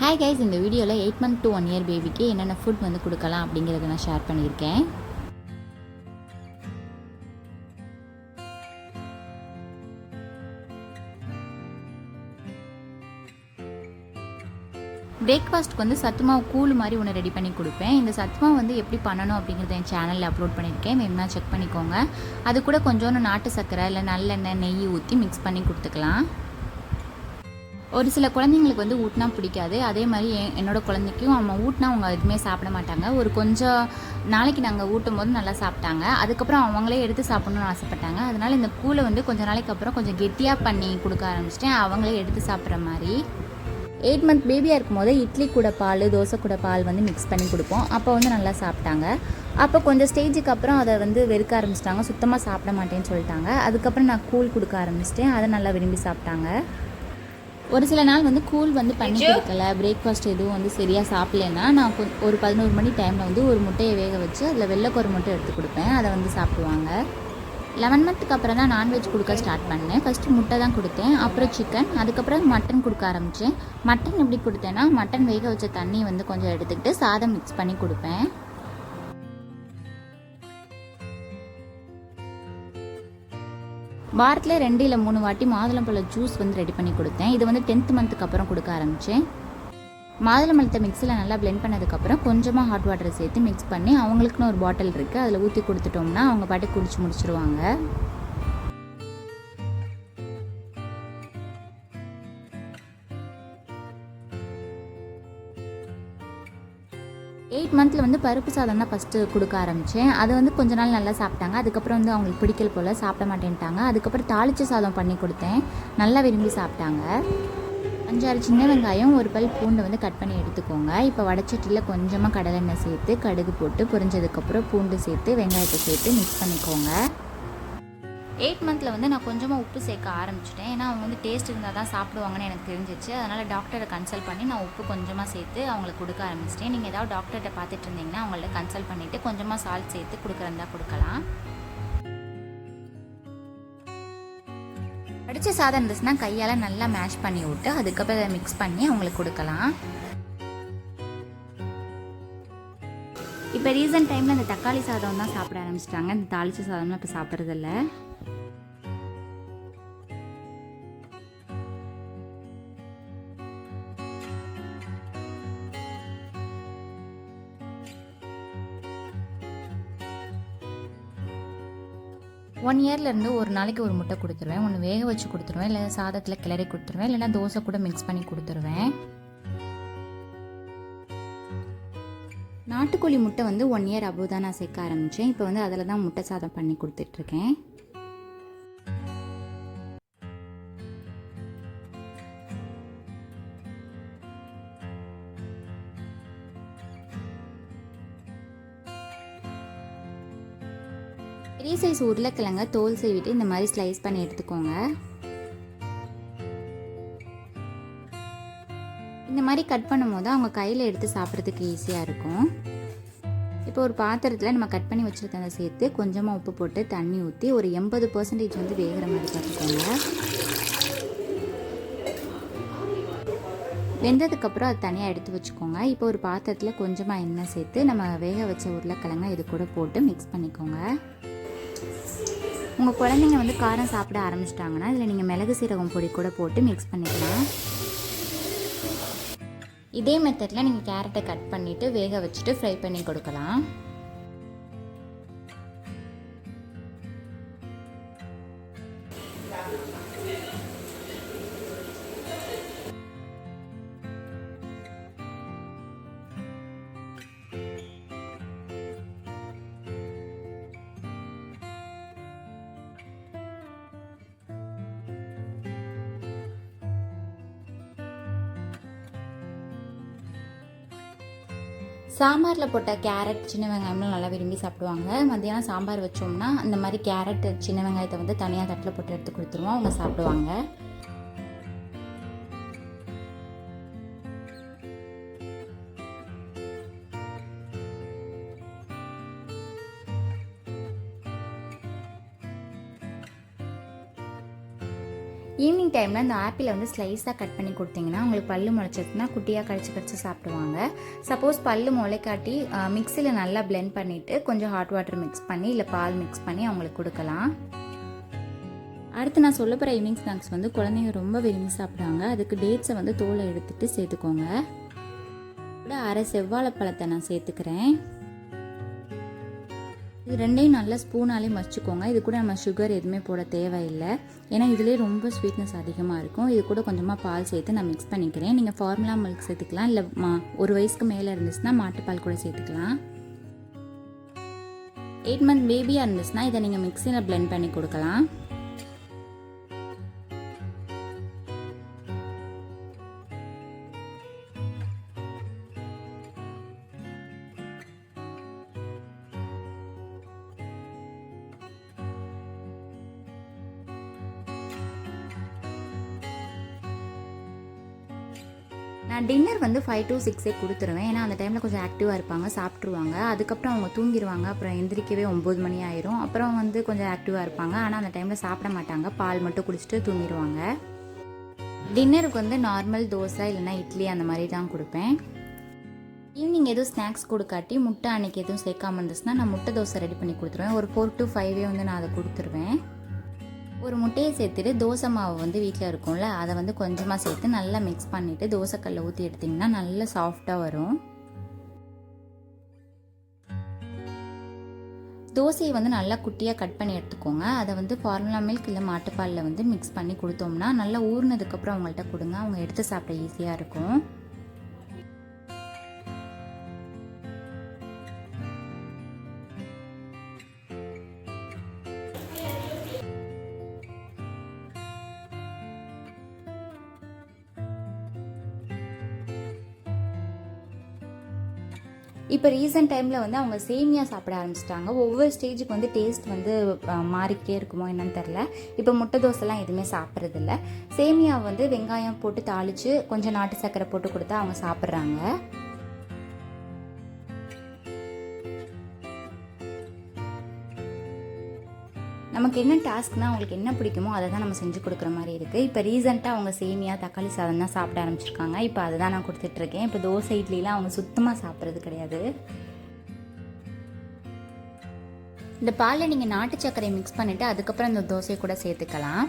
Hi guys இந்த வீடியோவில் eight month to one year பேபிக்கு என்னென்ன ஃபுட் வந்து கொடுக்கலாம் அப்படிங்கிறத நான் ஷேர் பண்ணியிருக்கேன். பிரேக்ஃபாஸ்ட்க்கு வந்து சத்துமாவு கூழ் மாதிரி ஒன்று ரெடி பண்ணி கொடுப்பேன். இந்த சத்துமாவு வந்து எப்படி பண்ணணும் அப்படிங்கிறத என் சேனலில் அப்லோட் பண்ணியிருக்கேன். வேணும்னா செக் பண்ணிக்கோங்க. அது கூட கொஞ்சோண்டு நாட்டு சர்க்கரை இல்லை நல்லெண்ணெய் நெய் ஊற்றி மிக்ஸ் பண்ணி கொடுத்துக்கலாம். ஒரு சில குழந்தைங்களுக்கு வந்து ஊட்டினா பிடிக்காது. அதே மாதிரி என் என்னோட குழந்தைக்கும் அவங்க ஊட்டினா அவங்க எதுவுமே சாப்பிட மாட்டாங்க. ஒரு கொஞ்சம் நாளைக்கு நாங்கள் ஊட்டும் போது நல்லா சாப்பிட்டாங்க. அதுக்கப்புறம் அவங்களே எடுத்து சாப்பிட்ணுன்னு ஆசைப்பட்டாங்க. அதனால் இந்த கூழை வந்து கொஞ்ச நாளைக்கு அப்புறம் கொஞ்சம் கெட்டியாக பண்ணி கொடுக்க ஆரம்பிச்சிட்டேன். அவங்களே எடுத்து சாப்பிட்ற மாதிரி. எயிட் மந்த் பேபியாக இருக்கும்போது இட்லி கூட பால் தோசை கூட பால் வந்து மிக்ஸ் பண்ணி கொடுப்போம். அப்போ வந்து நல்லா சாப்பிட்டாங்க. அப்போ கொஞ்சம் ஸ்டேஜுக்கு அப்புறம் அதை வந்து வெறுக்க ஆரம்பிச்சிட்டாங்க. சுத்தமாக சாப்பிட மாட்டேன்னு சொல்லிட்டாங்க. அதுக்கப்புறம் நான் கூழ் கொடுக்க ஆரம்பிச்சிட்டேன். அதை நல்லா விரும்பி சாப்பிட்டாங்க. ஒரு சில நாள் வந்து கூழ் வந்து பண்ணி கொடுக்கல. பிரேக்ஃபாஸ்ட் எதுவும் வந்து சரியாக சாப்பிட்லன்னா நான் ஒரு பதினோரு மணி டைமில் வந்து ஒரு முட்டையை வேக வச்சு அதில் வெள்ளைக்கொரு முட்டை எடுத்து கொடுப்பேன். அதை வந்து சாப்பிடுவாங்க. லெவன் மந்த்துக்கு அப்புறம் தான் நான்வெஜ் கொடுக்க ஸ்டார்ட் பண்ணேன். ஃபஸ்ட்டு முட்டை தான் கொடுத்தேன். அப்புறம் சிக்கன் அதுக்கப்புறம் மட்டன் கொடுக்க ஆரம்பித்தேன் மட்டன் எப்படி கொடுத்தேன்னா மட்டன் வேக வச்ச தண்ணி வந்து கொஞ்சம் எடுத்துக்கிட்டு சாதம் மிக்ஸ் பண்ணி கொடுப்பேன். வாரத்தில் ரெண்டு இல்லை மூணு வாட்டி மாதுளம்பழ ஜூஸ் வந்து ரெடி பண்ணி கொடுத்தேன். இது வந்து டென்த் மந்த்துக்கு அப்புறம் கொடுக்க ஆரம்பித்தேன் மாதுளம்பழத்தை மிக்ஸியில் நல்லா பிளெண்ட் பண்ணதுக்கப்புறம் கொஞ்சமாக ஹாட் வாட்டரை சேர்த்து மிக்ஸ் பண்ணி அவங்களுக்குன்னு ஒரு பாட்டில் இருக்குது அதில் ஊற்றி கொடுத்துட்டோம்னா அவங்க பாட்டி குடிச்சு முடிச்சுருவாங்க. எயிட் மந்தில் வந்து பருப்பு சாதம் தான் ஃபஸ்ட்டு கொடுக்க ஆரம்பித்தேன் அது வந்து கொஞ்ச நாள் நல்லா சாப்பிட்டாங்க. அதுக்கப்புறம் வந்து அவங்களுக்கு பிடிக்கல போல் சாப்பிட மாட்டேன்ட்டாங்க. அதுக்கப்புறம் தாளிச்ச சாதம் பண்ணி கொடுத்தேன். நல்லா விரும்பி சாப்பிட்டாங்க. அஞ்சாறு சின்ன வெங்காயம் ஒரு பல் பூண்டை வந்து கட் பண்ணி எடுத்துக்கோங்க. இப்போ வடச்சட்டியில் கொஞ்சமாக கடலெண்ணெய் சேர்த்து கடுகு போட்டு பொரிஞ்சதுக்கப்புறம் பூண்டு சேர்த்து வெங்காயத்தை சேர்த்து மிக்ஸ் பண்ணிக்கோங்க. எயிட் மந்தில் வந்து நான் கொஞ்சமாக உப்பு சேர்க்க ஆரம்பிச்சிட்டேன். ஏன்னா அவங்க வந்து டேஸ்ட் இருந்தால் தான் சாப்பிடுவாங்கன்னு எனக்கு தெரிஞ்சிச்சு. அதனால் டாக்டரை கன்சல்ட் பண்ணி நான் உப்பு கொஞ்சமாக சேர்த்து அவங்களுக்கு கொடுக்க ஆரம்பிச்சிட்டேன். நீங்கள் ஏதாவது டாக்டர்கிட்ட பார்த்துட்டு இருந்தீங்கன்னா அவங்கள்ட்ட கன்சல்ட் பண்ணிவிட்டு கொஞ்சமாக சால்ட் சேர்த்து கொடுக்குறதா கொடுக்கலாம். அடித்த சாதம் இருந்துச்சுன்னா கையால் நல்லா மேஷ் பண்ணி விட்டு அதுக்கப்புறம் அதை மிக்ஸ் பண்ணி அவங்களுக்கு கொடுக்கலாம். இப்போ ரீசன்ட் டைமில் இந்த தக்காளி சாதம் தான் சாப்பிட ஆரம்பிச்சிட்டாங்க. இந்த தாளிச்ச சாதம்லாம் இப்போ சாப்பிட்றதில்ல. ஒன் இயர்லேருந்து ஒரு நாளைக்கு ஒரு முட்டை கொடுத்துருவேன். ஒன்று வேக வச்சு கொடுத்துருவேன். இல்லை சாதத்தில் கிளறி கொடுத்துருவேன். இல்லைன்னா தோசை கூட மிக்ஸ் பண்ணி கொடுத்துருவேன். நாட்டுக்கோழி முட்டை வந்து ஒன் இயர் அபோவ் தான் நான் சேர்க்க ஆரம்பித்தேன் இப்போ வந்து அதில் தான் முட்டை சாதம் பண்ணி கொடுத்துட்ருக்கேன். பெரிய சைஸ் உருளைக்கிழங்க தோல் சீவிட்டு இந்த மாதிரி ஸ்லைஸ் பண்ணி எடுத்துக்கோங்க. இந்த மாதிரி கட் பண்ணும்போது அவங்க கையில் எடுத்து சாப்பிட்றதுக்கு ஈஸியாக இருக்கும். இப்போ ஒரு பாத்திரத்தில் நம்ம கட் பண்ணி வச்சுருக்கதை சேர்த்து கொஞ்சமாக உப்பு போட்டு தண்ணி ஊற்றி ஒரு எண்பது பர்சன்டேஜ் வந்து வேகிற மாதிரி பார்த்துக்கோங்க. வெந்ததுக்கப்புறம் அது தனியாக எடுத்து வச்சுக்கோங்க. இப்போ ஒரு பாத்திரத்தில் கொஞ்சமாக எண்ணெய் சேர்த்து நம்ம வேக வச்ச உருளைக்கிழங்க இது கூட போட்டு மிக்ஸ் பண்ணிக்கோங்க. உங்கள் குழந்தைங்க வந்து காரம் சாப்பிட ஆரம்பிச்சிட்டாங்கன்னா இதில் நீங்கள் மிளகு சீரகம் பொடி கூட போட்டு மிக்ஸ் பண்ணிக்கலாம். இதே மெத்தடில் நீங்கள் கேரட்டை கட் பண்ணிவிட்டு வேக வச்சுட்டு ஃப்ரை பண்ணி கொடுக்கலாம். சாம்பாரில் போட்ட கேரட் சின்ன வெங்காயம்லாம் நல்லா விரும்பி சாப்பிடுவாங்க. மத்தியானம் சாம்பார் வச்சோம்னா அந்த மாதிரி கேரட் சின்ன வெங்காயத்தை வந்து தனியாக தட்டில் போட்டு எடுத்து கொடுத்துருவோம். அவங்க சாப்பிடுவாங்க. ஈவினிங் டைமில் இந்த ஆப்பிளை வந்து ஸ்லைஸாக கட் பண்ணி கொடுத்தீங்கன்னா உங்களுக்கு பல்லு முளைச்சிருக்குன்னா குட்டியாக கடிச்சு கடிச்சு சாப்பிடுவாங்க. சப்போஸ் பல்லு முளைக்காட்டி மிக்சியில் நல்லா பிளெண்ட் பண்ணிவிட்டு கொஞ்சம் ஹாட் வாட்டர் மிக்ஸ் பண்ணி இல்லை பால் மிக்ஸ் பண்ணி அவங்களுக்கு கொடுக்கலாம். அடுத்து நான் சொல்ல போகிற ஈவினிங் ஸ்நாக்ஸ் வந்து குழந்தைங்க ரொம்ப விரும்பி சாப்பிடுவாங்க. அதுக்கு டேட்ஸை வந்து தோலை எடுத்துகிட்டு சேர்த்துக்கோங்க. அரை செவ்வாழை பழத்தை நான் சேர்த்துக்கிறேன். இது ரெண்டையும் நல்லா ஸ்பூனாலே மசிச்சுக்கோங்க. இது கூட நம்ம சுகர் எதுவுமே போட தேவையில்லை. ஏன்னா இதுலேயே ரொம்ப ஸ்வீட்னஸ் அதிகமாக இருக்கும். இது கூட கொஞ்சமாக பால் சேர்த்து நான் மிக்ஸ் பண்ணிக்கிறேன். நீங்கள் ஃபார்முலா மில்க் சேர்த்துக்கலாம். இல்லை மா ஒரு வயசுக்கு மேலே இருந்துச்சுன்னா மாட்டுப்பால் கூட சேர்த்துக்கலாம். எயிட் மந்த் பேபியாக இருந்துச்சுன்னா இதை நீங்கள் மிக்சியில் பிளெண்ட் பண்ணி கொடுக்கலாம். நான் டின்னர் வந்து ஃபைவ் டு சிக்ஸே கொடுத்துருவேன். ஏன்னா அந்த டைமில் கொஞ்சம் ஆக்டிவாக இருப்பாங்க சாப்பிட்ருவாங்க அதுக்கப்புறம் அவங்க தூங்கிடுவாங்க அப்புறம் எந்திரிக்கவே ஒம்பது மணி ஆயிரும். அப்புறம் வந்து கொஞ்சம் ஆக்டிவாக இருப்பாங்க. ஆனால் அந்த டைமில் சாப்பிட மாட்டாங்க. பால் மட்டும் குடிச்சிட்டு தூங்கிடுவாங்க டின்னருக்கு வந்து நார்மல் தோசை இல்லைன்னா இட்லி அந்த மாதிரி தான் கொடுப்பேன். ஈவினிங் எதுவும் ஸ்நாக்ஸ் கொடுக்காட்டி முட்டை அன்னைக்கு எதுவும் சேர்க்காம இருந்துச்சுன்னா நான் முட்டை தோசை ரெடி பண்ணி கொடுத்துருவேன். ஒரு ஃபோர் டு ஃபைவே வந்து நான் அதை கொடுத்துருவேன். ஒரு முட்டையை சேர்த்துட்டு தோசை மாவு வந்து வீட்டில் இருக்கும்ல அதை வந்து கொஞ்சமாக சேர்த்து நல்லா மிக்ஸ் பண்ணிவிட்டு தோசைக்கல்லை ஊற்றி எடுத்திங்கன்னா நல்லா சாஃப்டாக வரும். தோசையை வந்து நல்லா குட்டியாக கட் பண்ணி எடுத்துக்கோங்க. அதை வந்து ஃபார்முலா மில்க் இல்லை மாட்டுப்பாலில் வந்து மிக்ஸ் பண்ணி கொடுத்தோம்னா நல்லா ஊறினதுக்கப்புறம் அவங்கள்ட்ட கொடுங்க. அவங்க எடுத்து சாப்பிட ஈஸியாக இருக்கும். இப்போ ரீசெண்ட் டைமில் வந்து அவங்க சேமியா சாப்பிட ஆரம்பிச்சிட்டாங்க. ஒவ்வொரு ஸ்டேஜுக்கு வந்து டேஸ்ட் வந்து மாறிக்கிட்டே இருக்குமோ என்னன்னு தெரில இப்போ முட்டை தோசைலாம் எதுவுமே சாப்பிட்றதில்ல. சேமியா வந்து வெங்காயம் போட்டு தாளித்து கொஞ்சம் நாட்டு சர்க்கரை போட்டு கொடுத்தா அவங்க சாப்பிட்றாங்க. நமக்கு என்ன டாஸ்க்னால் அவங்களுக்கு என்ன பிடிக்குமோ அதை தான் நம்ம செஞ்சு கொடுக்குற மாதிரி இருக்குது இப்போ ரீசெண்டாக அவங்க சேமியா தக்காளி சாதம் தான் சாப்பிட ஆரம்பிச்சிருக்காங்க. இப்போ அதை தான் நான் கொடுத்துட்ருக்கேன் இப்போ தோசை இட்லிலாம் அவங்க சுத்தமாக சாப்பிட்றது கிடையாது. இந்த பாலில் நீங்கள் நாட்டு சர்க்கரையை மிக்ஸ் பண்ணிவிட்டு அதுக்கப்புறம் இந்த தோசையை கூட சேர்த்துக்கலாம்.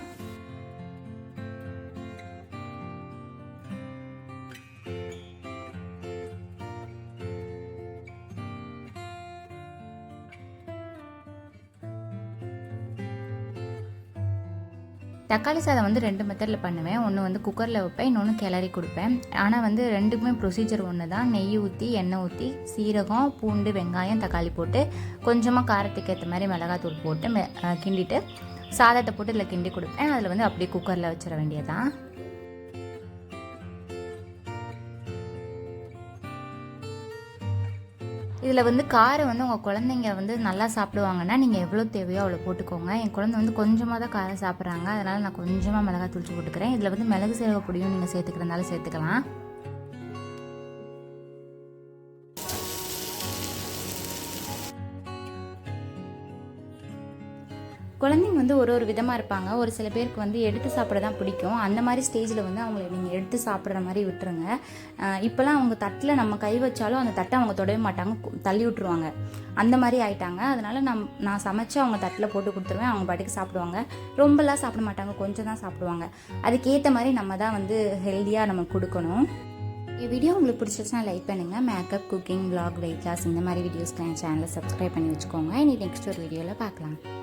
தக்காளி சாதம் வந்து ரெண்டு மெத்தடில் பண்ணுவேன். ஒன்று வந்து குக்கரில் வைப்பேன் இன்னொன்று கிளறி கொடுப்பேன். ஆனால் வந்து ரெண்டுக்குமே ப்ரொசீஜர் ஒன்று தான் நெய் ஊற்றி எண்ணெய் ஊற்றி சீரகம் பூண்டு வெங்காயம் தக்காளி போட்டு கொஞ்சமாக காரத்துக்கு ஏற்ற மாதிரி மிளகாத்தூள் போட்டு மெ- கிண்டிட்டு சாதத்தை போட்டு இதில் கிண்டி கொடுப்பேன். அதில் வந்து அப்படியே குக்கரில் வச்சிட வேண்டியதான் இதில் வந்து காரம் வந்து உங்கள் குழந்தைங்க வந்து நல்லா சாப்பிடுவாங்கன்னா நீங்கள் எவ்வளோ தேவையோ அவ்வளோ போட்டுக்கோங்க. என் குழந்தை வந்து கொஞ்சமாக தான் காரம் சாப்பிட்றாங்க. அதனால் நான் கொஞ்சமாக மிளகாய் தூள் போட்டுக்கிறேன். இதில் வந்து மிளகு சீரக பொடியும் நீங்கள் சேர்த்துக்கிறதுனால சேர்த்துக்கலாம். குழந்தைங்க வந்து ஒரு ஒரு விதமாக இருப்பாங்க. ஒரு சில பேருக்கு வந்து எடுத்து சாப்பிட தான் பிடிக்கும். அந்த மாதிரி ஸ்டேஜில் வந்து அவங்கள நீங்கள் எடுத்து சாப்பிட்ற மாதிரி விட்டுருங்க. இப்போல்லாம் இப்போலாம் அவங்க தட்டில் நம்ம கை வச்சாலும் அந்த தட்டை அவங்க தொடவே மாட்டாங்க. கு- தள்ளி விட்டுருவாங்க. அந்த மாதிரி ஆயிட்டாங்க. அதனால நம் நான் சமைச்சு அவங்க தட்டில் போட்டு கொடுத்துருவேன். அவங்க பாட்டுக்கு சாப்பிடுவாங்க. ரொம்பலாம் சாப்பிட மாட்டாங்க. கொஞ்சம் தான் சாப்பிடுவாங்க. அதுக்கேற்ற மாதிரி நம்ம தான் வந்து ஹெல்த்தியாக நம்ம கொடுக்கணும். என் வீடியோ உங்களுக்கு பிடிச்சிருச்சுன்னா லைக் பண்ணுங்கள் makeup cooking vlog weight loss இந்த மாதிரி வீடியோஸ்க்கு என் சேனலை சப்ஸ்கிரைப் பண்ணி வச்சுக்கோங்க. இனி நெக்ஸ்ட் ஒரு வீடியோவில் பார்க்கலாம்.